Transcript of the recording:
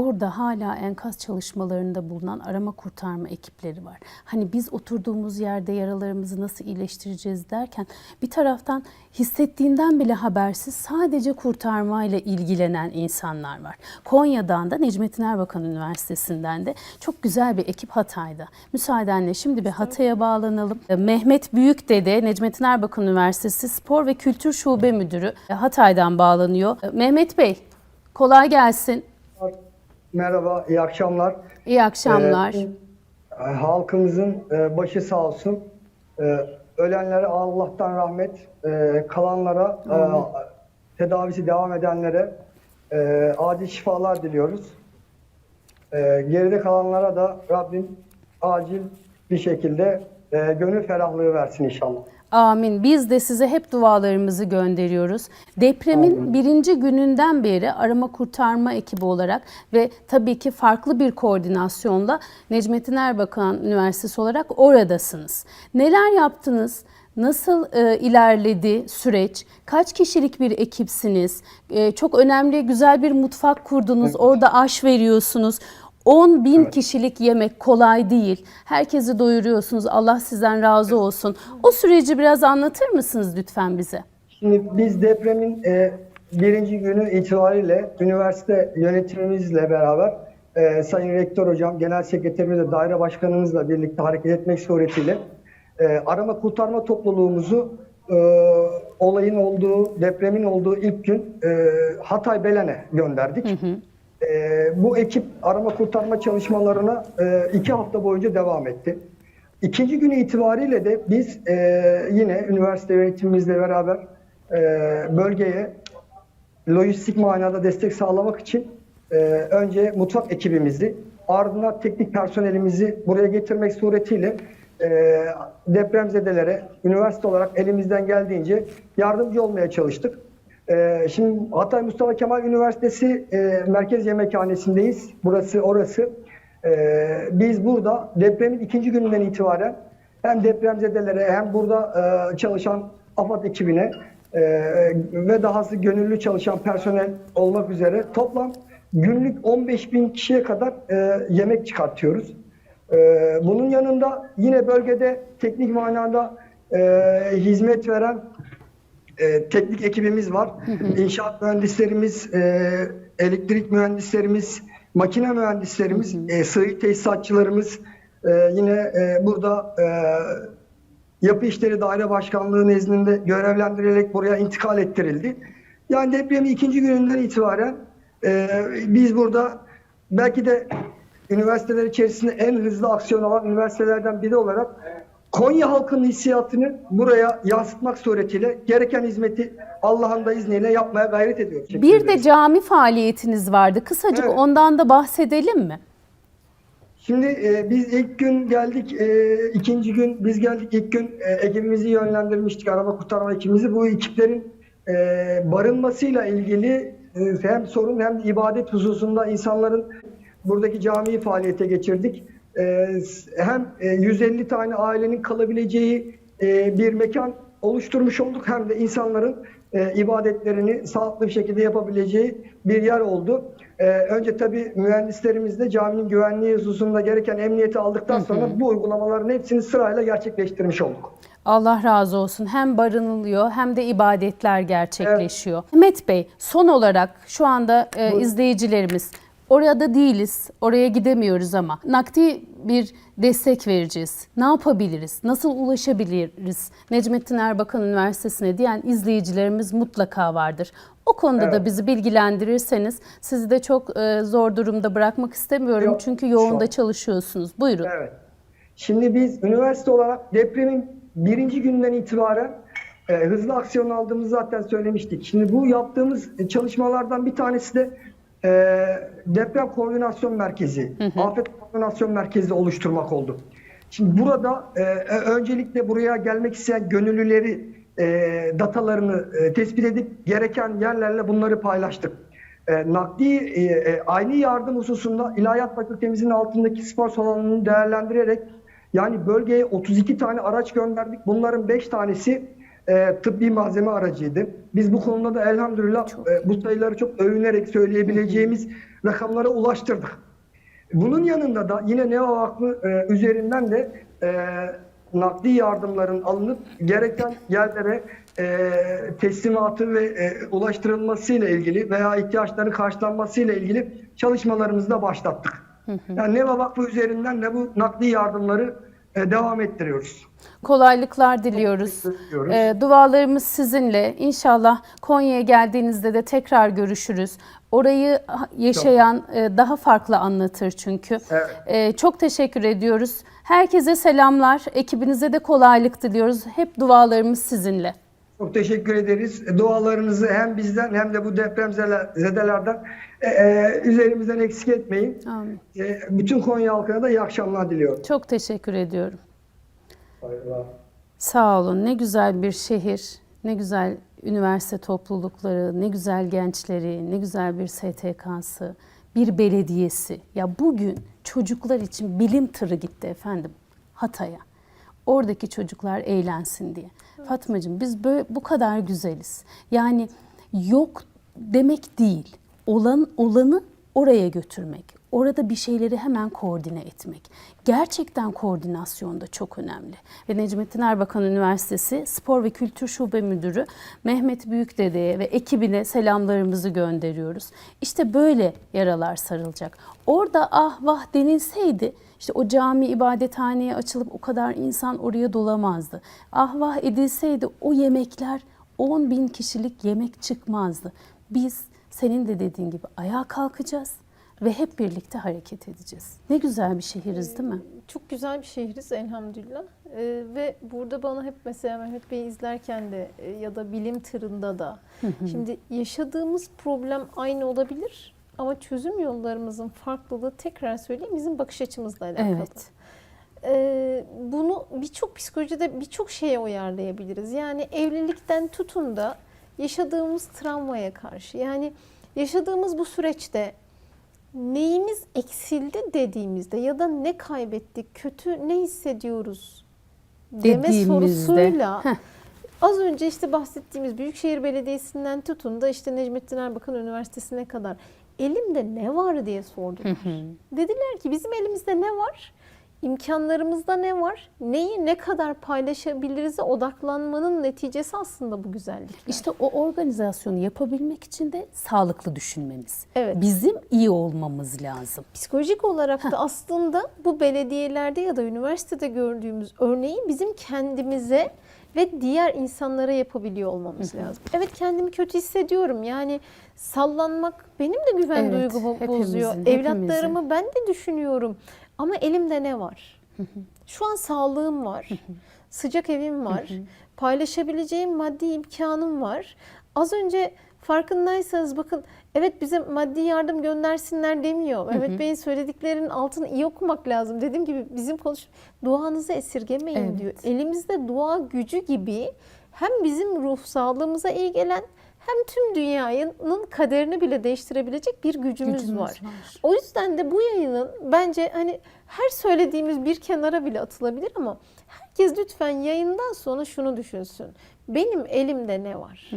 orada hala enkaz çalışmalarında bulunan arama kurtarma ekipleri var. Hani biz oturduğumuz yerde yaralarımızı nasıl iyileştireceğiz derken bir taraftan hissettiğinden bile habersiz sadece kurtarmayla ilgilenen insanlar var. Konya'dan da Necmettin Erbakan Üniversitesi'nden de çok güzel bir ekip Hatay'da. Müsaadenle şimdi bir Hatay'a bağlanalım. E, Mehmet Büyükdede Necmettin Erbakan Üniversitesi Spor ve Kültür Şube Müdürü e, Hatay'dan bağlanıyor. E, Mehmet Bey kolay gelsin. Merhaba, iyi akşamlar. İyi akşamlar. Ee, halkımızın e, başı sağ olsun. Ee, ölenlere Allah'tan rahmet, e, kalanlara, e, tedavisi devam edenlere e, acil şifalar diliyoruz. E, geride kalanlara da Rabbim acil bir şekilde e, gönül ferahlığı versin inşallah. Amin. Biz de size hep dualarımızı gönderiyoruz. Depremin birinci gününden beri arama kurtarma ekibi olarak ve tabii ki farklı bir koordinasyonla Necmettin Erbakan Üniversitesi olarak oradasınız. Neler yaptınız? Nasıl e, ilerledi süreç? Kaç kişilik bir ekipsiniz? E, çok önemli, güzel bir mutfak kurdunuz. Orada aş veriyorsunuz. 10 bin kişilik yemek kolay değil. Herkesi doyuruyorsunuz. Allah sizden razı olsun. O süreci biraz anlatır mısınız lütfen bize? Şimdi biz depremin e, birinci günü itibariyle üniversite yönetimimizle beraber e, Sayın Rektör Hocam, Genel Sekreterimizle, Daire Başkanımızla birlikte hareket etmek suretiyle e, arama kurtarma topluluğumuzu e, olayın olduğu, depremin olduğu ilk gün e, Hatay Belen'e gönderdik. E, bu ekip arama kurtarma çalışmalarına e, iki hafta boyunca devam etti. İkinci günü itibariyle de biz e, yine üniversite yönetimimizle beraber e, bölgeye lojistik manada destek sağlamak için e, önce mutfak ekibimizi ardından teknik personelimizi buraya getirmek suretiyle e, depremzedelere üniversite olarak elimizden geldiğince yardımcı olmaya çalıştık. E, şimdi Hatay Mustafa Kemal Üniversitesi e, Merkez Yemekhanesi'ndeyiz. Burası orası. Ee, biz burada depremin ikinci gününden itibaren hem depremzedelere hem burada e, çalışan AFAD ekibine e, ve dahası gönüllü çalışan personel olmak üzere toplam günlük 15 bin kişiye kadar e, yemek çıkartıyoruz. E, bunun yanında yine bölgede teknik manada e, hizmet veren e, teknik ekibimiz var. İnşaat mühendislerimiz, e, elektrik mühendislerimiz, makine mühendislerimiz, e, sığ tesisatçılarımız e, yine e, burada e, Yapı İşleri Daire Başkanlığı nezdinde görevlendirilerek buraya intikal ettirildi. Yani depremin ikinci gününden itibaren e, biz burada belki de üniversiteler içerisinde en hızlı aksiyon alan üniversitelerden biri olarak Konya halkının hissiyatını buraya yansıtmak suretiyle gereken hizmeti Allah'ın da izniyle yapmaya gayret ediyoruz. Bir de cami faaliyetiniz vardı. Kısacık Evet. ondan da bahsedelim mi? Şimdi e, biz ilk gün geldik, e, ikinci gün biz geldik ilk gün e, ekibimizi yönlendirmiştik, arama kurtarma ekibimizi. Bu ekiplerin e, barınmasıyla ilgili e, hem sorun hem de ibadet hususunda insanların buradaki camiyi faaliyete geçirdik. E, hem e, 150 tane ailenin kalabileceği e, bir mekan oluşturmuş olduk hem de insanların e, ibadetlerini sağlıklı bir şekilde yapabileceği bir yer oldu. E, önce tabii mühendislerimizle caminin güvenliği hususunda gereken emniyeti aldıktan sonra bu uygulamaların hepsini sırayla gerçekleştirmiş olduk. Allah razı olsun. Hem barınılıyor hem de ibadetler gerçekleşiyor. Mehmet Bey, son olarak şu anda e, izleyicilerimiz orada değiliz, oraya gidemiyoruz ama nakdi bir destek vereceğiz. Ne yapabiliriz? Nasıl ulaşabiliriz? Necmettin Erbakan Üniversitesi'ne diyen izleyicilerimiz mutlaka vardır. O konuda da bizi bilgilendirirseniz sizi de çok e, zor durumda bırakmak istemiyorum. Yok, çünkü yoğun çok. çalışıyorsunuz. Buyurun. Evet. Şimdi biz üniversite olarak depremin birinci günden itibaren e, hızlı aksiyon aldığımızı zaten söylemiştik. Şimdi bu yaptığımız çalışmalardan bir tanesi de e, deprem koordinasyon merkezi, afet koordinasyon merkezi oluşturmak oldu. Şimdi burada e, e, öncelikle buraya gelmek isteyen gönüllüleri e, datalarını e, tespit edip gereken yerlerle bunları paylaştık. E, nakdi e, e, aynı yardım hususunda İlahiyat Fakültemizin altındaki spor salonunu değerlendirerek yani bölgeye 32 tane araç gönderdik. Bunların 5 tanesi e, tıbbi malzeme aracıydı. Biz bu konuda da elhamdülillah e, bu sayıları çok övünerek söyleyebileceğimiz rakamlara ulaştırdık. Bunun yanında da yine Neva Vakfı e, üzerinden de e, nakdi yardımların alınıp gereken yerlere e, teslimatı ve e, ulaştırılmasıyla ilgili veya ihtiyaçların karşılanmasıyla ilgili çalışmalarımızı da başlattık. Yani Neva Vakfı üzerinden de bu nakdi yardımları devam ettiriyoruz. Kolaylıklar diliyoruz. Ediyoruz. Ee, dualarımız sizinle. İnşallah Konya'ya geldiğinizde de tekrar görüşürüz. Orayı yaşayan e, daha farklı anlatır çünkü. Evet. Ee, çok teşekkür ediyoruz. Herkese selamlar. Ekibinize de kolaylık diliyoruz. Hep dualarımız sizinle. Çok teşekkür ederiz. Dualarınızı hem bizden hem de bu depremzedelerden e, e, üzerimizden eksik etmeyin. Amin. E, bütün Konya halkına da iyi akşamlar diliyorum. Çok teşekkür ediyorum. Saygılar. Sağ olun. Ne güzel bir şehir, ne güzel üniversite toplulukları, ne güzel gençleri, ne güzel bir STK'sı, bir belediyesi. Ya bugün çocuklar için bilim tırı gitti efendim Hatay'a. Oradaki çocuklar eğlensin diye. Fatmacığım biz böyle bu kadar güzeliz. Yani yok demek değil. Olan olanı oraya götürmek. Orada bir şeyleri hemen koordine etmek. Gerçekten koordinasyon da çok önemli. Ve Necmettin Erbakan Üniversitesi Spor ve Kültür Şube Müdürü Mehmet Büyükdede'ye ve ekibine selamlarımızı gönderiyoruz. İşte böyle yaralar sarılacak. Orada ah vah denilseydi işte o cami ibadethaneye açılıp o kadar insan oraya dolamazdı. Ah vah edilseydi o yemekler 10 bin kişilik yemek çıkmazdı. Biz senin de dediğin gibi ayağa kalkacağız ve hep birlikte hareket edeceğiz. Ne güzel bir şehiriz değil mi? Çok güzel bir şehriz elhamdülillah. Ee, ve burada bana hep mesela Mehmet Bey'i izlerken de e, ya da bilim tırında da şimdi yaşadığımız problem aynı olabilir ama çözüm yollarımızın farklılığı tekrar söyleyeyim bizim bakış açımızla alakalı. Evet. Ee, bunu birçok psikolojide birçok şeye uyarlayabiliriz. Yani evlilikten tutun da yaşadığımız travmaya karşı yani yaşadığımız bu süreçte neyimiz eksildi dediğimizde ya da ne kaybettik, kötü ne hissediyoruz deme Dediğimizde. sorusuyla Heh. az önce işte bahsettiğimiz Büyükşehir Belediyesi'nden tutun da işte Necmettin Erbakan Üniversitesi'ne kadar elimde ne var diye sordular. Dediler ki bizim elimizde ne var? İmkanlarımızda ne var? Neyi ne kadar paylaşabiliriz'e odaklanmanın neticesi aslında bu güzellikler. İşte o organizasyonu yapabilmek için de sağlıklı düşünmemiz. Evet. Bizim iyi olmamız lazım. Psikolojik olarak da aslında bu belediyelerde ya da üniversitede gördüğümüz örneği bizim kendimize ve diğer insanlara yapabiliyor olmamız lazım. Evet kendimi kötü hissediyorum. Yani sallanmak benim de güven Evet, duygumu hepimizin, bozuyor. hepimizin. Evlatlarımı ben de düşünüyorum. Ama elimde ne var? Şu an sağlığım var. Sıcak evim var. Paylaşabileceğim maddi imkanım var. Az önce farkındaysanız bakın evet bize maddi yardım göndersinler demiyor. Mehmet Bey'in söylediklerinin altını iyi okumak lazım. Dediğim gibi bizim konuş duanızı esirgemeyin Evet. diyor. Elimizde dua gücü gibi hem bizim ruh sağlığımıza iyi gelen hem tüm dünyanın kaderini bile değiştirebilecek bir gücümüz, Gücümüz var. var. O yüzden de bu yayının bence hani her söylediğimiz bir kenara bile atılabilir ama herkes lütfen yayından sonra şunu düşünsün. Benim elimde ne var?